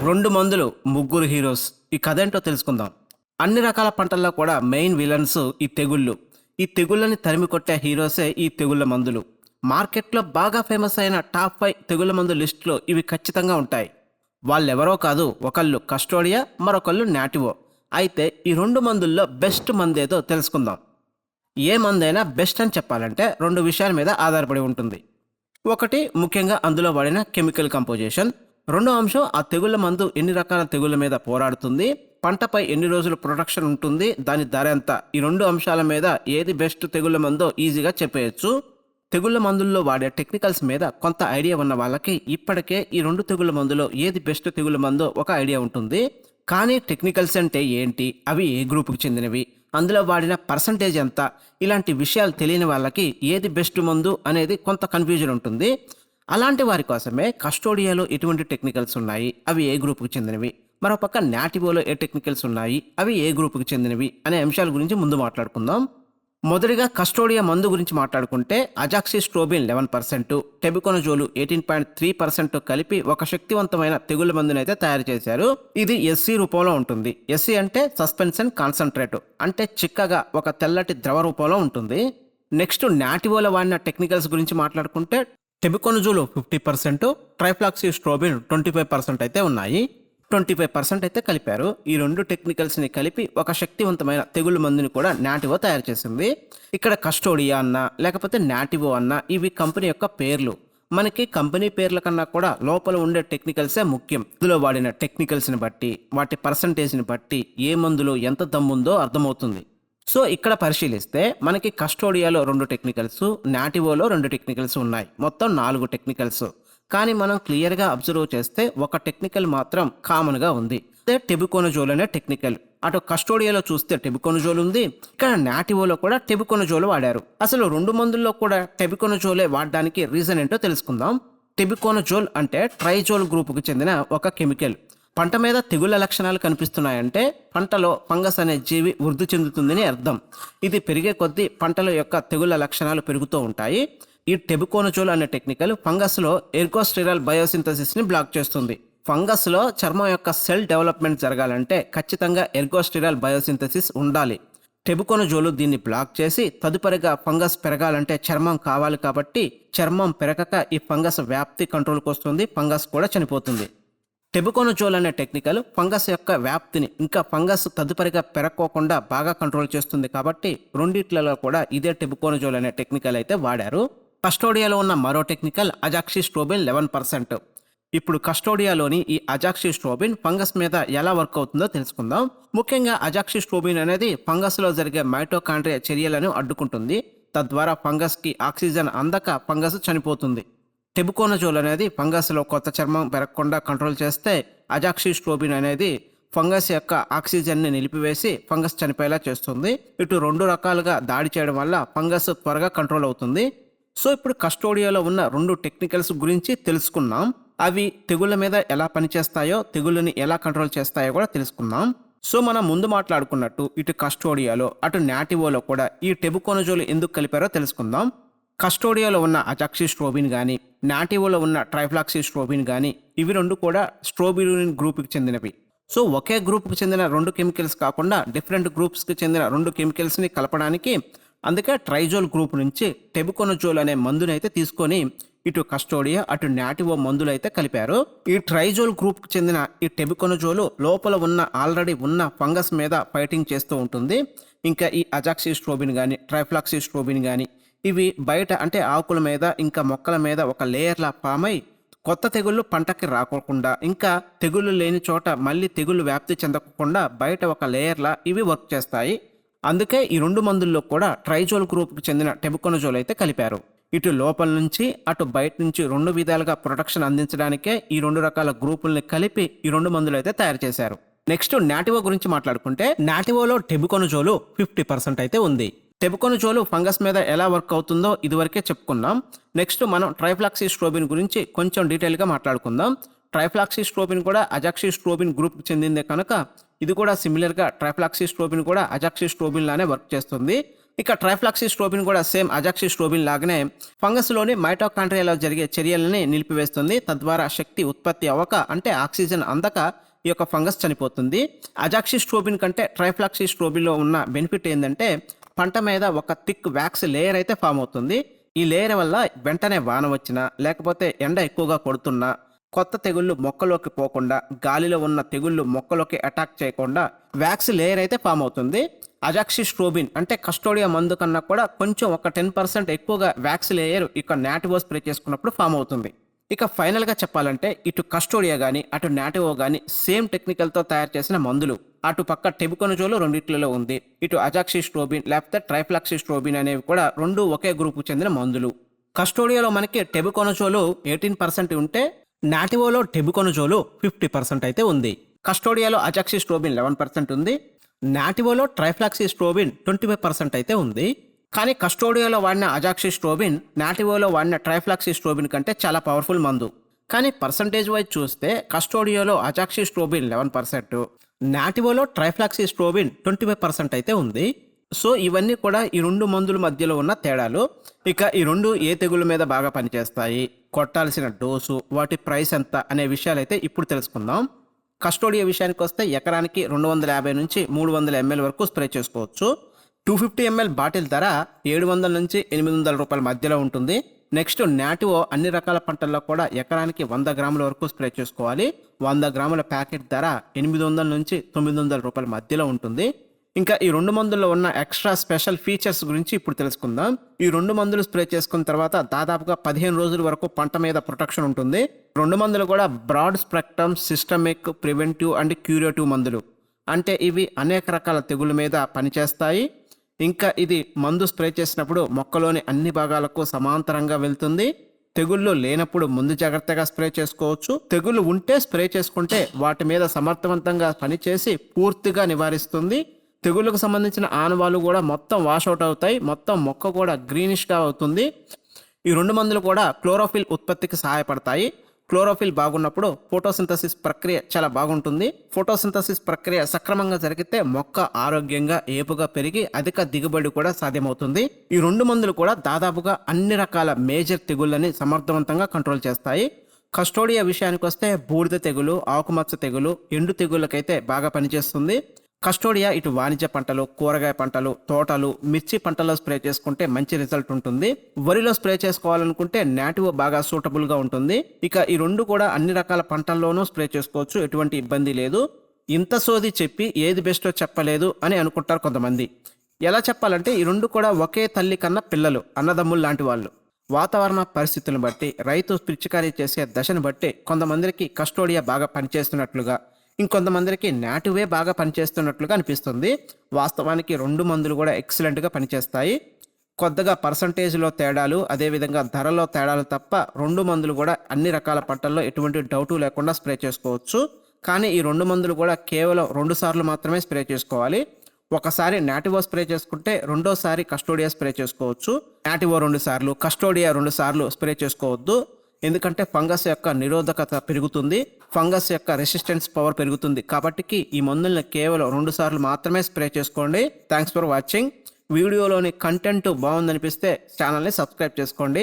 రెండు మందులు ముగ్గురు హీరోస్. ఈ కథ ఏంటో తెలుసుకుందాం. అన్ని రకాల పంటల్లో కూడా మెయిన్ విలన్స్ ఈ తెగుళ్ళు. ఈ తెగుళ్ళని తరిమి కొట్టే హీరోసే ఈ తెగుళ్ళ మందులు. మార్కెట్లో బాగా ఫేమస్ అయిన టాప్ ఫైవ్ తెగుళ్ళ మందు లిస్టులో ఇవి ఖచ్చితంగా ఉంటాయి. వాళ్ళెవరో కాదు ఒకళ్ళు కస్టోడియా మరొకళ్ళు నాటివో. అయితే ఈ రెండు మందుల్లో బెస్ట్ మందేదో తెలుసుకుందాం. ఏ మందైనా బెస్ట్ అని చెప్పాలంటే రెండు విషయాల మీద ఆధారపడి ఉంటుంది. ఒకటి ముఖ్యంగా అందులో వాడిన కెమికల్ కంపోజిషన్. రెండో అంశం ఆ తెగుళ్ళ మందు ఎన్ని రకాల తెగుళ్ళ మీద పోరాడుతుంది? పంటపై ఎన్ని రోజులు ప్రొటెక్షన్ ఉంటుంది? దాని ధర ఎంత? ఈ రెండు అంశాల మీద ఏది బెస్ట్ తెగుళ్ళ మందో ఈజీగా చెప్పేయచ్చు. తెగుళ్ళ మందుల్లో వాడే టెక్నికల్స్ మీద కొంత ఐడియా ఉన్న వాళ్ళకి ఇప్పటికే ఈ రెండు తెగుళ్ళ మందులో ఏది బెస్ట్ తెగుళ్ళ మందో ఒక ఐడియా ఉంటుంది. కానీ టెక్నికల్స్ అంటే ఏంటి? అవి ఏ గ్రూపుకి చెందినవి? అందులో వాడిన పర్సంటేజ్ ఎంత? ఇలాంటి విషయాలు తెలియని వాళ్ళకి ఏది బెస్ట్ మందు అనేది కొంత కన్ఫ్యూజన్ ఉంటుంది. అలాంటి వారి కోసమే కస్టోడియాలో ఎటువంటి టెక్నికల్స్ ఉన్నాయి? అవి ఏ గ్రూపుకి చెందినవి? మరోపక్క నాటివోలో ఏ టెక్నికల్స్ ఉన్నాయి? అవి ఏ గ్రూపుకి చెందినవి? అనే అంశాల గురించి ముందు మాట్లాడుకుందాం. మొదటిగా కస్టోడియా మందు గురించి మాట్లాడుకుంటే azoxystrobin eleven percent tebuconazole eighteen point three percent కలిపి ఒక శక్తివంతమైన తెగుళ్ళ మందుని అయితే తయారు చేశారు. ఇది ఎస్సీ రూపంలో ఉంటుంది. ఎస్సీ అంటే సస్పెన్షన్ కాన్సన్ట్రేట్ అంటే చిక్కగా ఒక తెల్లటి ద్రవ రూపంలో ఉంటుంది. నెక్స్ట్ నాటివోల వాడిన టెక్నికల్స్ గురించి మాట్లాడుకుంటే tebuconazole fifty percent trifloxystrobin twenty five percent అయితే ఉన్నాయి. ట్వంటీ ఫైవ్ పర్సెంట్ అయితే కలిపారు. ఈ రెండు టెక్నికల్స్ని కలిపి ఒక శక్తివంతమైన తెగులు మందుని కూడా నాటివో తయారు చేసింది. ఇక్కడ కస్టోడియా అన్న లేకపోతే నాటివో అన్న ఇవి కంపెనీ యొక్క పేర్లు. మనకి కంపెనీ పేర్ల కన్నా కూడా లోపల ఉండే టెక్నికల్సే ముఖ్యం. ఇందులో వాడిన టెక్నికల్స్ని బట్టి వాటి పర్సంటేజ్ని బట్టి ఏ మందులో ఎంత దమ్ముందో అర్థమవుతుంది. సో ఇక్కడ పరిశీలిస్తే మనకి కస్టోడియాలో రెండు టెక్నికల్స్ నాటివోలో రెండు టెక్నికల్స్ ఉన్నాయి. మొత్తం నాలుగు టెక్నికల్స్ కానీ మనం క్లియర్గా అబ్జర్వ్ చేస్తే ఒక టెక్నికల్ మాత్రం కామన్గా ఉంది. అదే టెబికోనజోల్ అనే టెక్నికల్ అటు కస్టోడియాలో చూస్తే టెబికోనజోల్ ఉంది. ఇక్కడ నాటివోలో కూడా టెబికోనజోల్ వాడారు. అసలు రెండు మందుల్లో కూడా టెబికోనజోలే వాడడానికి రీజన్ ఏంటో తెలుసుకుందాం. టెబికోనజోల్ అంటే ట్రైజోల్ గ్రూపుకు చెందిన ఒక కెమికల్ పంట మీద తెగుళ్ళ లక్షణాలు కనిపిస్తున్నాయంటే పంటలో ఫంగస్ అనే జీవి వృద్ధి చెందుతుందని అర్థం. ఇది పెరిగే కొద్దీ పంటల యొక్క తెగుళ్ళ లక్షణాలు పెరుగుతూ ఉంటాయి. ఈ టెబుకోనజోల్ అనే టెక్నికల్ ఫంగస్లో ఎర్గోస్టిరల్ బయోసింథసిస్ని బ్లాక్ చేస్తుంది. ఫంగస్లో చర్మం యొక్క సెల్ డెవలప్మెంట్ జరగాలంటే ఖచ్చితంగా ఎర్గోస్టిరల్ బయోసింథసిస్ ఉండాలి. టెబుకొనజోలు దీన్ని బ్లాక్ చేసి తదుపరిగా ఫంగస్ పెరగాలంటే చర్మం కావాలి కాబట్టి చర్మం పెరగక ఈ ఫంగస్ వ్యాప్తి కంట్రోల్కి వస్తుంది ఫంగస్ కూడా చనిపోతుంది. టెబుకొనజోల్ అనే టెక్నికల్ ఫంగస్ యొక్క వ్యాప్తిని ఇంకా ఫంగస్ తదుపరిగా పెరక్కోకుండా బాగా కంట్రోల్ చేస్తుంది కాబట్టి రెండిట్లలో కూడా ఇదే టెబుకోనజోల్ అనే టెక్నికల్ అయితే వాడారు. కస్టోడియాలో ఉన్న మరో technical azoxystrobin eleven percent. ఇప్పుడు కస్టోడియాలోని ఈ అజాక్సి స్ట్రోబిన్ ఫంగస్ మీద ఎలా వర్క్ అవుతుందో తెలుసుకుందాం. ముఖ్యంగా అజాక్సి స్ట్రోబిన్ అనేది ఫంగస్లో జరిగే మైటోకాండ్రియా చర్యలను అడ్డుకుంటుంది. తద్వారా ఫంగస్కి ఆక్సిజన్ అందక ఫంగస్ చనిపోతుంది. టెబుకోనజోల్ అనేది ఫంగస్లో కొత్త చర్మం పెరగకుండా కంట్రోల్ చేస్తే అజాక్సిస్ట్రోబిన్ అనేది ఫంగస్ యొక్క ఆక్సిజన్ని నిలిపివేసి ఫంగస్ చనిపోయేలా చేస్తుంది. ఇటు రెండు రకాలుగా దాడి చేయడం వల్ల ఫంగస్ త్వరగా కంట్రోల్ అవుతుంది. సో ఇప్పుడు కస్టోడియాలో ఉన్న రెండు టెక్నికల్స్ గురించి తెలుసుకున్నాం అవి తెగుళ్ళ మీద ఎలా పనిచేస్తాయో తెగుళ్ళని ఎలా కంట్రోల్ చేస్తాయో కూడా తెలుసుకుందాం. సో మనం ముందు మాట్లాడుకున్నట్టు ఇటు కస్టోడియాలో అటు నాటివోలో కూడా ఈ టెబుకోనజోలు ఎందుకు కలిపారో తెలుసుకుందాం. కస్టోడియాలో ఉన్న అజాక్సి స్ట్రోబిన్ కానీ నాటివోలో ఉన్న ట్రైఫ్లాక్సీ స్ట్రోబిన్ కానీ ఇవి రెండు కూడా స్ట్రోబిన్ గ్రూప్కి చెందినవి. సో ఒకే గ్రూప్కి చెందిన రెండు కెమికల్స్ కాకుండా డిఫరెంట్ గ్రూప్స్కి చెందిన రెండు కెమికల్స్ని కలపడానికి అందుకే ట్రైజోల్ గ్రూప్ నుంచి టెబుకొనజోల్ అనే మందుని అయితే తీసుకొని ఇటు కస్టోడియా అటు నాటివో మందులు అయితే కలిపారు. ఈ ట్రైజోల్ గ్రూప్కి చెందిన ఈ టెబుకొనజోలు లోపల ఉన్న ఆల్రెడీ ఉన్న ఫంగస్ మీద ఫైటింగ్ చేస్తూ ఉంటుంది. ఇంకా ఈ అజాక్సి స్ట్రోబిన్ కానీ ట్రైఫ్లాక్సీ స్ట్రోబిన్ కానీ ఇవి బయట అంటే ఆకుల మీద ఇంకా మొక్కల మీద ఒక లేయర్లా పామై కొత్త తెగుళ్ళు పంటకి రాకోకుండా ఇంకా తెగుళ్ళు లేని చోట మళ్ళీ తెగుళ్ళు వ్యాప్తి చెందకుండా బయట ఒక లేయర్లా ఇవి వర్క్ చేస్తాయి. అందుకే ఈ రెండు మందుల్లో కూడా ట్రైజోల్ గ్రూప్కి చెందిన టెబుకొనజోల్ అయితే కలిపారు. ఇటు లోపల నుంచి అటు బయట నుంచి రెండు విధాలుగా ప్రొటెక్షన్ అందించడానికే ఈ రెండు రకాల గ్రూపుల్ని కలిపి ఈ రెండు మందులు అయితే తయారు చేశారు. నెక్స్ట్ నాటివో గురించి మాట్లాడుకుంటే నాటివోలో టెబుకొనజోలు ఫిఫ్టీ పర్సెంట్ అయితే ఉంది. టెబుకొనజోలు ఫంగస్ మీద ఎలా వర్క్ అవుతుందో ఇదివరకే చెప్పుకున్నాం. నెక్స్ట్ మనం ట్రైఫ్లాక్సీ స్ట్రోబిన్ గురించి కొంచెం డీటెయిల్గా మాట్లాడుకుందాం. ట్రైఫ్లాక్సీ స్ట్రోబిన్ కూడా అజాక్సీ స్ట్రోబిన్ గ్రూప్కి చెందిందే కనుక ఇది కూడా సిమిలర్గా ట్రైఫ్లాక్సీ స్ట్రోబిన్ కూడా అజాక్సీ స్ట్రోబిన్ లానే వర్క్ చేస్తుంది. ఇక ట్రైఫ్లాక్సీ స్ట్రోబిన్ కూడా సేమ్ అజాక్సీ స్ట్రోబిన్ లాగానే ఫంగస్లోని మైటోకాండ్రియాలో జరిగే చర్యలని నిలిపివేస్తుంది. తద్వారా శక్తి ఉత్పత్తి అవ్వక అంటే ఆక్సిజన్ అందక ఈ యొక్క ఫంగస్ చనిపోతుంది. అజాక్సీ స్ట్రోబిన్ కంటే ట్రైఫ్లాక్సీ స్ట్రోబిన్లో ఉన్న బెనిఫిట్ ఏంటంటే పంట మీద ఒక థిక్ వ్యాక్స్ లేయర్ అయితే ఫామ్ అవుతుంది. ఈ లేయర్ వల్ల వెంటనే వాన వచ్చినా లేకపోతే ఎండ ఎక్కువగా కొడుతున్నా కొత్త తెగుళ్ళు మొక్కలోకి పోకుండా గాలిలో ఉన్న తెగుళ్ళు మొక్కలోకి అటాక్ చేయకుండా వ్యాక్స్ లేయర్ అయితే ఫామ్ అవుతుంది. అజాక్సి స్ట్రోబిన్ అంటే కస్టోడియా మందు కన్నా కూడా కొంచెం ఒక టెన్ పర్సెంట్ ఎక్కువగా వ్యాక్స్ లేయర్ ఇక నాటివో స్ప్రే చేసుకున్నప్పుడు ఫామ్ అవుతుంది. ఇక ఫైనల్గా చెప్పాలంటే ఇటు కస్టోడియా కానీ అటు నాటివో కానీ సేమ్ టెక్నికల్తో తయారు చేసిన మందులు. అటు పక్క టెబుకొనజోలు రెండిట్లలో ఉంది. ఇటు అజాక్సి స్ట్రోబిన్ లేకపోతే ట్రైఫ్లాక్సి స్ట్రోబిన్ అనేవి కూడా రెండు ఒకే గ్రూపు చెందిన మందులు. కస్టోడియాలో మనకి టెబుకొనజోలు ఎయిటీన్ పర్సెంట్ ఉంటే నాటివోలో టెబుకొనజోలు ఫిఫ్టీ పర్సెంట్ అయితే ఉంది. కస్టోడియాలో అజాక్సి స్ట్రోబిన్ లెవెన్ పర్సెంట్ ఉంది. నాటివోలో trifloxystrobin twenty five percent అయితే ఉంది. కానీ కస్టోడియోలో వాడిన అజాక్సిస్ట్రోబిన్ నాటివోలో వాడిన ట్రైఫ్లాక్సిస్ట్రోబిన్ కంటే చాలా పవర్ఫుల్ మందు. కానీ పర్సంటేజ్ వైజ్ చూస్తే కస్టోడియోలో అజాక్సిస్ట్రోబిన్ లెవెన్ పర్సెంట్ నాటివోలో ట్రైఫ్లాక్సిస్ట్రోబిన్ ట్వంటీ ఫైవ్ పర్సెంట్ అయితే ఉంది. సో ఇవన్నీ కూడా ఈ రెండు మందుల మధ్యలో ఉన్న తేడాలు. ఇక ఈ రెండు ఏ తెగుళ్ళ మీద బాగా పనిచేస్తాయి? కొట్టాల్సిన డోసు వాటి ప్రైస్ ఎంత అనే విషయాలైతే ఇప్పుడు తెలుసుకుందాం. కస్టోడియా విషయానికి వస్తే ఎకరానికి రెండు వందల యాభై నుంచి మూడు వందల ఎంఎల్ వరకు స్ప్రే చేసుకోవచ్చు. టూ ఫిఫ్టీ ఎంఎల్ బాటిల్ ధర ఏడు వందల నుంచి ఎనిమిది వందల రూపాయల మధ్యలో ఉంటుంది. నెక్స్ట్ నాటివో అన్ని రకాల పంటల్లో కూడా ఎకరానికి వంద గ్రాముల వరకు స్ప్రే చేసుకోవాలి. వంద గ్రాముల ప్యాకెట్ ధర ఎనిమిది వందల నుంచి తొమ్మిది వందల రూపాయల మధ్యలో ఉంటుంది. ఇంకా ఈ రెండు మందుల్లో ఉన్న ఎక్స్ట్రా స్పెషల్ ఫీచర్స్ గురించి ఇప్పుడు తెలుసుకుందాం. ఈ రెండు మందులు స్ప్రే చేసుకున్న తర్వాత దాదాపుగా పదిహేను రోజుల వరకు పంట మీద ప్రొటెక్షన్ ఉంటుంది. రెండు మందులు కూడా broad spectrum systemic preventive and curative మందులు. అంటే ఇవి అనేక రకాల తెగుళ్ళ మీద పనిచేస్తాయి. ఇంకా ఇది మందు స్ప్రే చేసినప్పుడు మొక్కలోని అన్ని భాగాలకు సమాంతరంగా వెళ్తుంది. తెగుళ్ళు లేనప్పుడు ముందు జాగ్రత్తగా స్ప్రే చేసుకోవచ్చు. తెగుళ్ళు ఉంటే స్ప్రే చేసుకుంటే వాటి మీద సమర్థవంతంగా పనిచేసి పూర్తిగా నివారిస్తుంది. తెగుళ్ళకు సంబంధించిన ఆనవాళ్ళు కూడా మొత్తం వాష్ అవుట్ అవుతాయి. మొత్తం మొక్క కూడా గ్రీనిష్గా అవుతుంది. ఈ రెండు మందులు కూడా క్లోరోఫిల్ ఉత్పత్తికి సహాయపడతాయి. క్లోరోఫిల్ బాగున్నప్పుడు ఫోటోసింథసిస్ ప్రక్రియ చాలా బాగుంటుంది. ఫోటోసింథసిస్ ప్రక్రియ సక్రమంగా జరిగితే మొక్క ఆరోగ్యంగా ఏపుగా పెరిగి అధిక దిగుబడి కూడా సాధ్యమవుతుంది. ఈ రెండు మందులు కూడా దాదాపుగా అన్ని రకాల మేజర్ తెగుళ్ళని సమర్థవంతంగా కంట్రోల్ చేస్తాయి. కస్టోడియా విషయానికి వస్తే బూడిద తెగులు ఆకుమచ్చ తెగులు ఎండు తెగుళ్ళకైతే బాగా పనిచేస్తుంది. కస్టోడియా ఇటు వాణిజ్య పంటలు కూరగాయ పంటలు తోటలు మిర్చి పంటలో స్ప్రే చేసుకుంటే మంచి రిజల్ట్ ఉంటుంది. వరిలో స్ప్రే చేసుకోవాలనుకుంటే నాటివ్ బాగా సూటబుల్గా ఉంటుంది. ఇక ఈ రెండు కూడా అన్ని రకాల పంటల్లోనూ స్ప్రే చేసుకోవచ్చు. ఎటువంటి ఇబ్బంది లేదు. ఇంత సోది చెప్పి ఏది బెస్టో చెప్పలేదు అని అనుకుంటారు కొంతమంది. ఎలా చెప్పాలంటే ఈ రెండు కూడా ఒకే తల్లి కన్నా పిల్లలు అన్నదమ్ములు లాంటి వాళ్ళు. వాతావరణ పరిస్థితులను బట్టి రైతు పిచికారీ చేసే దశను బట్టి కొంతమందికి కస్టోడియా బాగా పనిచేస్తున్నట్లుగా ఇంకొంతమందికి నాటువే బాగా పనిచేస్తున్నట్లుగా అనిపిస్తుంది. వాస్తవానికి రెండు మందులు కూడా ఎక్సలెంట్గా పనిచేస్తాయి. కొద్దిగా పర్సంటేజ్లో తేడాలు అదేవిధంగా ధరలో తేడాలు తప్ప రెండు మందులు కూడా అన్ని రకాల పంటల్లో ఎటువంటి డౌటు లేకుండా స్ప్రే చేసుకోవచ్చు. కానీ ఈ రెండు మందులు కూడా కేవలం రెండు సార్లు మాత్రమే స్ప్రే చేసుకోవాలి. ఒకసారి నాటివో స్ప్రే చేసుకుంటే రెండోసారి కస్టోడియా స్ప్రే చేసుకోవచ్చు. నాటివో రెండు సార్లు కస్టోడియా రెండు సార్లు స్ప్రే చేసుకోవద్దు. ఎందుకంటే ఫంగస్ యొక్క నిరోధకత పెరుగుతుంది ఫంగస్ యొక్క రెసిస్టెన్స్ పవర్ పెరుగుతుంది. కాబట్టి ఈ మందుల్ని కేవలం రెండు సార్లు మాత్రమే స్ప్రే చేసుకోండి. థ్యాంక్స్ ఫర్ వాచింగ్ వీడియోలోని కంటెంట్ బాగుందనిపిస్తే ఛానల్ని సబ్స్క్రైబ్ చేసుకోండి.